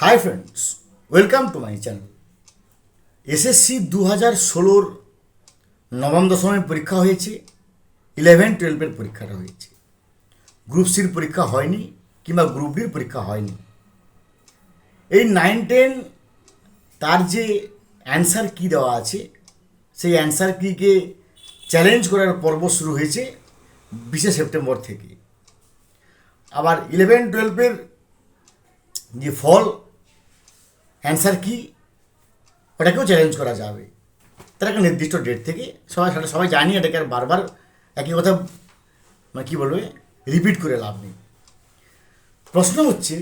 Hi friends welcome to my channel SSC দু হাজার ষোলোর নবম দশমের পরীক্ষা হয়েছে ইলেভেন টুয়েলভের পরীক্ষাটা হয়েছে। গ্রুপ সির পরীক্ষা হয়নি কিংবা গ্রুপ ডির পরীক্ষা হয়নি। এই নাইন টেন তার যে অ্যান্সার কি দেওয়া আছে, সেই অ্যান্সার কিকে চ্যালেঞ্জ করার পর্ব শুরু হয়েছে বিশে সেপ্টেম্বর থেকে। আবার ইলেভেন টুয়েলভের যে ফল অ্যান্সার কি? ওটাকেও চ্যালেঞ্জ করা যাবে। তার একটা নির্দিষ্ট ডেট থেকে সবাই সেটা সবাই জানি এটাকে আর বারবার একই কথা মানে কী বলবে? রিপিট করে লাভ নেই। প্রশ্ন হচ্ছে,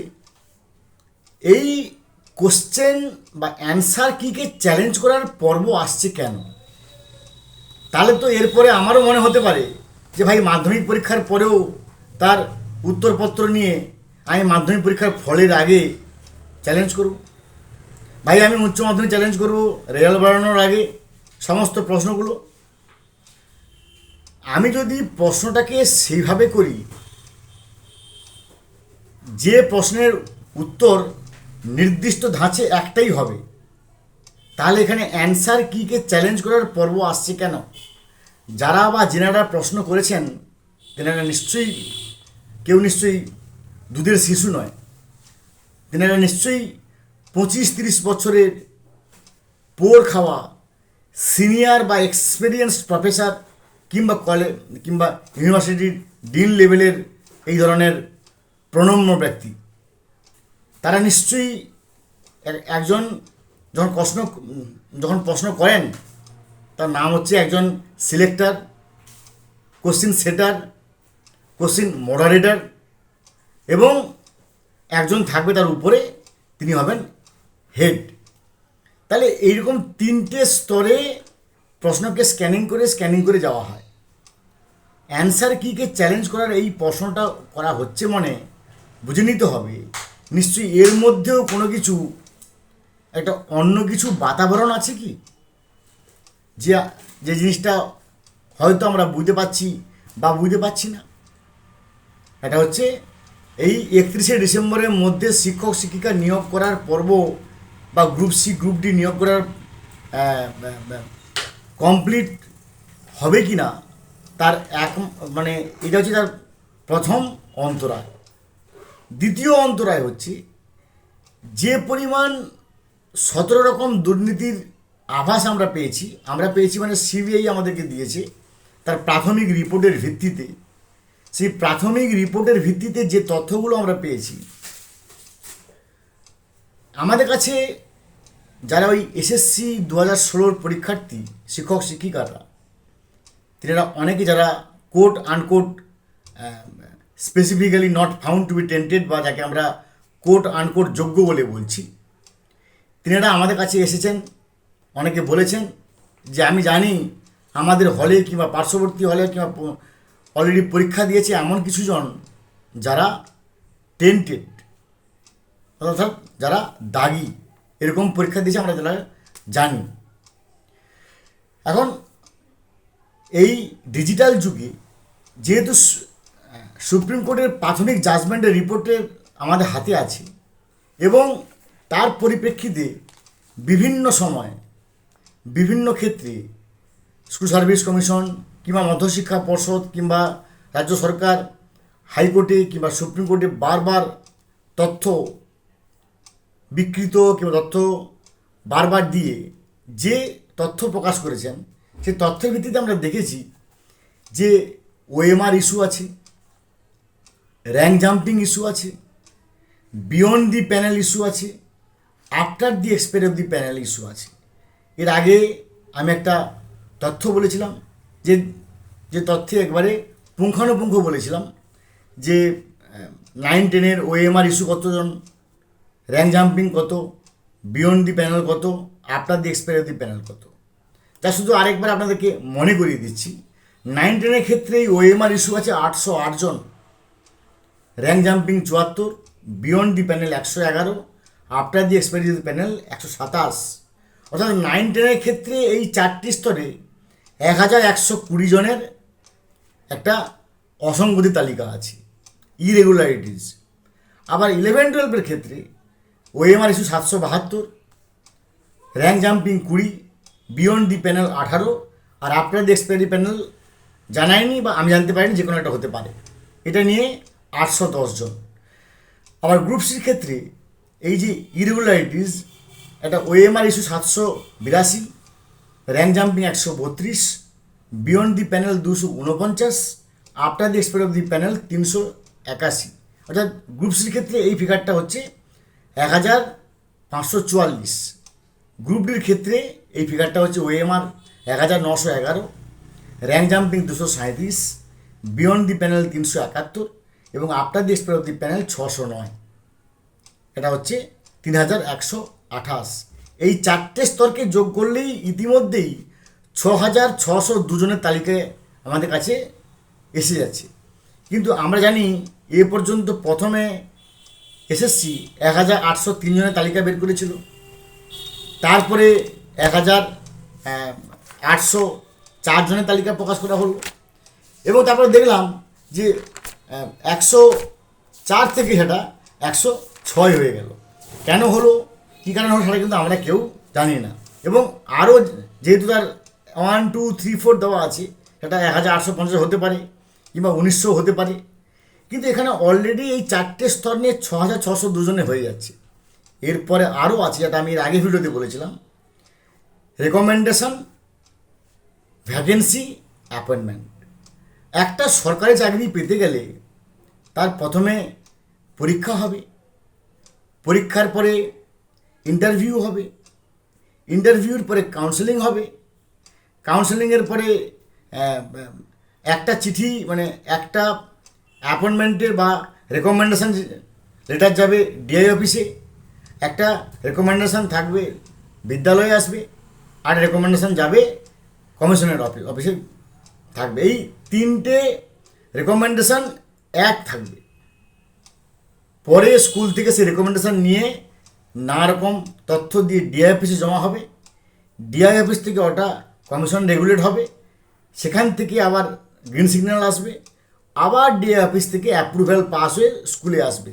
এই কোশ্চেন বা অ্যান্সার কিকে চ্যালেঞ্জ করার পর্ব আসছে কেন? তাহলে তো এরপরে আমারও মনে হতে পারে যে ভাই মাধ্যমিক পরীক্ষার পরেও তার উত্তরপত্র নিয়ে আমি মাধ্যমিক পরীক্ষার ফলের আগে চ্যালেঞ্জ করব। ভাই, আমি উচ্চ মাধ্যমিক চ্যালেঞ্জ করব, রেজাল্ট বাড়ানোর আগে সমস্ত প্রশ্নগুলো। আমি যদি প্রশ্নটাকে সেইভাবে করি, যে প্রশ্নের উত্তর নির্দিষ্ট ধাঁচে একটাই হবে, তাহলে এখানে অ্যান্সার কিকে চ্যালেঞ্জ করার পর্ব আসছে কেন? যারা বা যেনারা প্রশ্ন করেছেন, তেনারা নিশ্চয়ই, কেউ নিশ্চয়ই দুধের শিশু নয়। তেনারা নিশ্চয়ই পঁচিশ তিরিশ বছরের পোর খাওয়া সিনিয়র বা এক্সপিরিয়েন্স প্রফেসর কিংবা কলেজ কিংবা ইউনিভার্সিটির ডিন লেভেলের এই ধরনের প্রণম্য ব্যক্তি, তারা নিশ্চয়ই এক- একজন যখন প্রশ্ন যখন প্রশ্ন করেন, তার নাম হচ্ছে একজন সিলেক্টর কোশ্চিন সেটার কোশ্চিন মডারেটার এবং একজন থাকবে তার উপরে, তিনি হবেন হেড। তাহলে এইরকম তিনটে স্তরে প্রশ্নকে স্ক্যানিং করে স্ক্যানিং করে যাওয়া হয়। অ্যান্সার কিকে চ্যালেঞ্জ করার এই প্রশ্নটা করা হচ্ছে মানে বুঝে নিতে হবে, নিশ্চয়ই এর মধ্যেও কোনো কিছু, একটা অন্য কিছু বাতাবরণ আছে কি? যে যে জিনিসটা হয়তো আমরা বুঝতে পারছি বা বুঝতে পারছি না। এটা হচ্ছে এই একত্রিশে ডিসেম্বরের মধ্যে শিক্ষক শিক্ষিকা নিয়োগ করার পর্ব বা গ্রুপ সি গ্রুপ ডি নিয়োগ করার কমপ্লিট হবে কি না তার এক মানে এটা হচ্ছে তার প্রথম অন্তরায়। দ্বিতীয় অন্তরায় হচ্ছে যে পরিমাণ সতেরো রকম দুর্নীতির আভাস আমরা পেয়েছি আমরা পেয়েছি মানে সিবিআই আমাদেরকে দিয়েছে, তার প্রাথমিক রিপোর্টের ভিত্তিতে। সেই প্রাথমিক রিপোর্টের ভিত্তিতে যে তথ্যগুলো আমরা পেয়েছি, আমাদের কাছে যারা ওই এসএসসি দু হাজার ষোলোর পরীক্ষার্থী, শিক্ষক, শিক্ষিকারা, তিনারা অনেকে যারা quote unquote specifically not found to be tainted বা যাকে আমরা কোর্ট আনকোট যোগ্য বলে বলছি, তিনারা আমাদের কাছে এসেছেন, অনেকে বলেছেন যে আমি জানি আমাদের হলে কিংবা পার্শ্ববর্তী হলে কিংবা অলরেডি পরীক্ষা দিয়েছে এমন কিছু জন যারা টেন্টেড অর্থাৎ যারা দাগি। এরকম পরীক্ষা দিয়েছে আমরা যারা জানি। এখন এই ডিজিটাল যুগে যেহেতু সুপ্রিম কোর্টের প্রাথমিক জাজমেন্টের রিপোর্টের আমাদের হাতে আছে এবং তার পরিপ্রেক্ষিতে বিভিন্ন সময় বিভিন্ন ক্ষেত্রে স্কুল সার্ভিস কমিশন কিংবা মধ্যশিক্ষা পর্ষদ কিংবা রাজ্য সরকার হাইকোর্টে কিংবা সুপ্রিম কোর্টে বারবার তথ্য বিকৃত কিংবা তথ্য বারবার দিয়ে যে তথ্য প্রকাশ করেছেন, সেই তথ্যের ভিত্তিতে আমরা দেখেছি যে ওএমআর ইস্যু আছে, র্যাঙ্ক জাম্পিং ইস্যু আছে, বিয়ন্ড দি প্যানেল ইস্যু আছে, after the expire of the panel issue আছে। এর আগে আমি একটা তথ্য বলেছিলাম যে যে তথ্যে একবারে পুঙ্খানুপুঙ্খ বলেছিলাম যে নাইন টেনের ওএমআর ইস্যু কতজন র্যাঙ্ক জাম্পিং কত? বিয়ন্ড দি প্যানেল কত? After the expire the panel কত? যা শুধু আরেকবার আপনাদেরকে মনে করিয়ে দিচ্ছি, নাইন টেনের ক্ষেত্রে এই ওএমআর ইস্যু আছে আটশো আটজন র্যাঙ্ক জাম্পিং চুয়াত্তর, বিয়ন্ড দি প্যানেল একশো এগারো after the expiry the panel একশো সাতাশ। অর্থাৎ নাইন টেনের ক্ষেত্রে এই চারটি স্তরে এক হাজার একশো কুড়ি জনের একটা অসংগতি তালিকা আছে ইরেগুলারিটিস আবার ইলেভেন টুয়েলভের ক্ষেত্রে ওএমআর ইস্যু সাতশো বাহাত্তর র্যাঙ্ক জাম্পিং কুড়ি বিয়ন্ড দি প্যানেল আঠারো, আর আফটার দি এক্সপায়ারি প্যানেল জানায়নি বা আমি জানতে পারিনি যে কোনো একটা হতে পারে। এটা নিয়ে আটশো জন। আবার গ্রুপ সির ক্ষেত্রে এই যে ইরেগুলারিটিস একটা ওএমআর ইস্যু সাতশো বিরাশি র্যাঙ্ক জাম্পিং একশো বত্রিশ বিয়ন্ড দি প্যানেল দুশো উনপঞ্চাশ after the expire of the panel তিনশো একাশি। অর্থাৎ গ্রুপ সির ক্ষেত্রে এই ফিগারটা হচ্ছে এক হাজার পাঁচশো চুয়াল্লিশ। গ্রুপ ডির ক্ষেত্রে এই ফিগারটা হচ্ছে ওএমআর এক হাজার নশো এগারো র্যাঙ্ক জাম্পিং দুশো সাঁত্রিশ বিয়ন্ড দি প্যানেল তিনশো একাত্তর এবং after the expire of the panel ছশো নয়। এটা হচ্ছে তিন হাজার একশো আঠাশ। এই চারটে স্তরকে যোগ করলেই ইতিমধ্যেই ছ হাজার ছশো দুজনের তালিকায় আমাদের কাছে এসে যাচ্ছে। কিন্তু আমরা জানি এ পর্যন্ত প্রথমে এসএসসি এক হাজার আটশো তিনজনের তালিকা বের করেছিল। তারপরে এক হাজার আটশো চারজনের তালিকা প্রকাশ করা হলো। এবং তারপরে দেখলাম যে একশো চার থেকে সেটা একশো ছয় হয়ে গেল। কেন হলো? কী কারণে হলো সেটা কিন্তু আমরা কেউ জানি না। এবং আরও যেহেতু তার ওয়ান টু থ্রি ফোর দেওয়া আছে, সেটা এক হাজার আটশো পঞ্চাশ হতে পারে কিংবা উনিশশো হতে পারে। কিন্তু এখানে অলরেডি এই চারটে স্তর নিয়ে ছ হাজার ছশো দুজনে হয়ে যাচ্ছে। এরপরে আরও আছে, যেটা আমি এর আগে ভিডিওতে বলেছিলাম। রেকমেন্ডেশন ভ্যাকেন্সি অ্যাপয়েন্টমেন্ট একটা সরকারি চাকরি পেতে গেলে তার প্রথমে পরীক্ষা হবে। পরীক্ষার পরে ইন্টারভিউ হবে। ইন্টারভিউর পরে কাউন্সেলিং হবে। কাউন্সেলিংয়ের পরে একটা চিঠি মানে একটা অ্যাপয়েন্টমেন্টের বা রেকমেন্ডেশন লেটার যাবে ডিআই অফিসে একটা রেকমেন্ডেশন থাকবে, বিদ্যালয়ে আসবে, আর রেকমেন্ডেশন যাবে কমিশনের অফিস অফিসে থাকবে। এই তিনটে রেকমেন্ডেশন এক থাকবে। পরে স্কুল থেকে সেই রেকমেন্ডেশন নিয়ে নানা রকম তথ্য দিয়ে ডিআই অফিসে জমা হবে। ডিআই অফিস থেকে ওটা কমিশন রেগুলেট হবে। সেখান থেকে আবার গ্রিন সিগন্যাল আসবে। আবার ডিএ অফিস থেকে অ্যাপ্রুভ্যাল পাস হয়ে স্কুলে আসবে।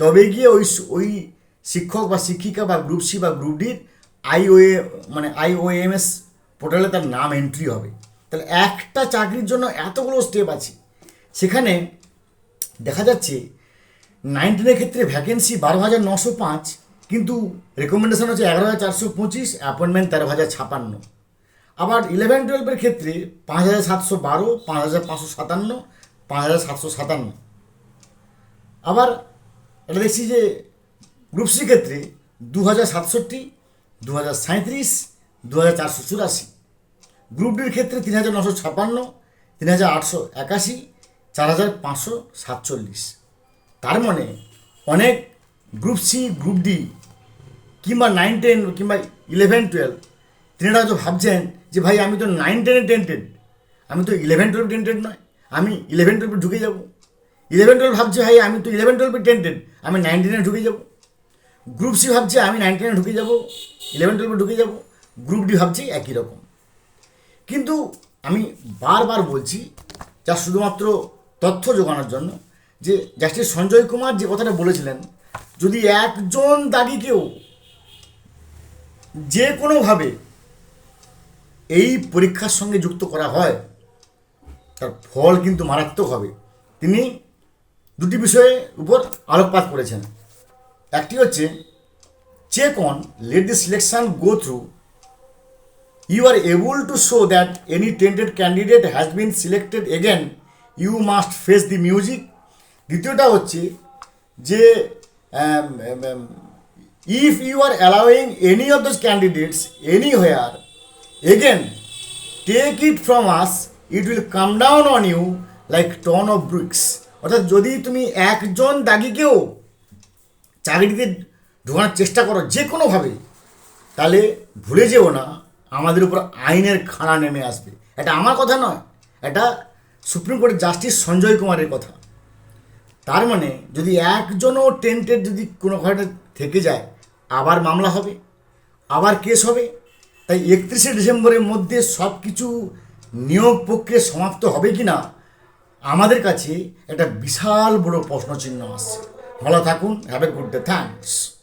তবে গিয়ে ওই ওই শিক্ষক বা শিক্ষিকা বা গ্রুপ সি বা গ্রুপ ডির আইওএ মানে আইওএমএস পোর্টালে তার নাম এন্ট্রি হবে। তাহলে একটা চাকরির জন্য এতগুলো স্টেপ আছে। সেখানে দেখা যাচ্ছে নাইনটিনের ক্ষেত্রে ভ্যাকেন্সি বারো হাজার নশো পাঁচ, কিন্তু রেকমেন্ডেশন হচ্ছে এগারো হাজার চারশো পঁচিশ অ্যাপয়েন্টমেন্ট তেরো হাজার ছাপান্ন। আবার ইলেভেন টুয়েলভের ক্ষেত্রে পাঁচ হাজার সাতশো বারো, পাঁচ হাজার পাঁচশো সাতান্ন পাঁচ হাজার সাতশো সাতান্ন। আবার এটা দেখছি যে গ্রুপ সি ক্ষেত্রে দু হাজার সাতষট্টি দু হাজার সাঁত্রিশ দু হাজার চারশো। চুরাশি গ্রুপ ডির ক্ষেত্রে তিন হাজার নশো ছাপ্পান্ন তিন হাজার আটশো একাশি চার হাজার পাঁচশো সাতচল্লিশ। তার মানে অনেক গ্রুপ সি গ্রুপ ডি কিংবা নাইন টেন কিংবা ইলেভেন টুয়েলভ তিনারা হয়তো ভাবছেন যে ভাই আমি তো নাইন টেনে টেন্টেড আমি তো ইলেভেন টুয়েলভ টেন্টেড নয়। আমি ইলেভেন টুয়েলভে ঢুকে যাব। ইলেভেন টুয়েলভ ভাবছে ভাই আমি তো ইলেভেন টুয়েলভে টেন্টেড আমি নাইন টেনে ঢুকে যাব। গ্রুপ সি ভাবছে, আমি নাইন টেনে ঢুকে যাব ইলেভেন টুয়েলভে ঢুকে যাব। গ্রুপ ডি ভাবছে, একই রকম। কিন্তু আমি বারবার বলছি, যা শুধুমাত্র তথ্য জোগানোর জন্য, যে জাস্টিস সঞ্জয় কুমার যে কথাটা বলেছিলেন, যদি একজন দাগিকেও যে কোনোভাবে এই পরীক্ষার সঙ্গে যুক্ত করা হয় তার ফল কিন্তু মারাত্মক হবে। তিনি দুটি বিষয়ে উপর আলোকপাত করেছেন। একটি হচ্ছে check on let the selection go through you are able to show that any tainted candidate has been selected again you must face the music দ্বিতীয়টা হচ্ছে যে if you are allowing any of those candidates anywhere again take it from us it will come down on you like ton of bricks অর্থাৎ যদি তুমি একজন দাগিকেও চাকরিতে ঢোকানোর চেষ্টা করো যে কোনোভাবে তাহলে ভুলে যেও না, আমাদের উপর আইনের খাড়া নেমে আসবে। এটা আমার কথা নয়, এটা সুপ্রিম কোর্টের জাস্টিস সঞ্জয় কুমারের কথা। তার মানে যদি একজনও টেন্টেড যদি কোনো ঘটনা থেকে যায়, আবার মামলা হবে, আবার কেস হবে, তাই একত্রিশে ডিসেম্বরের মধ্যে সব কিছু নিয়োগ প্রক্রিয়া সমাপ্ত হবে কি না আমাদের কাছে একটা বিশাল বড় প্রশ্নচিহ্ন আসছে। ভালো থাকুন have a good day thanks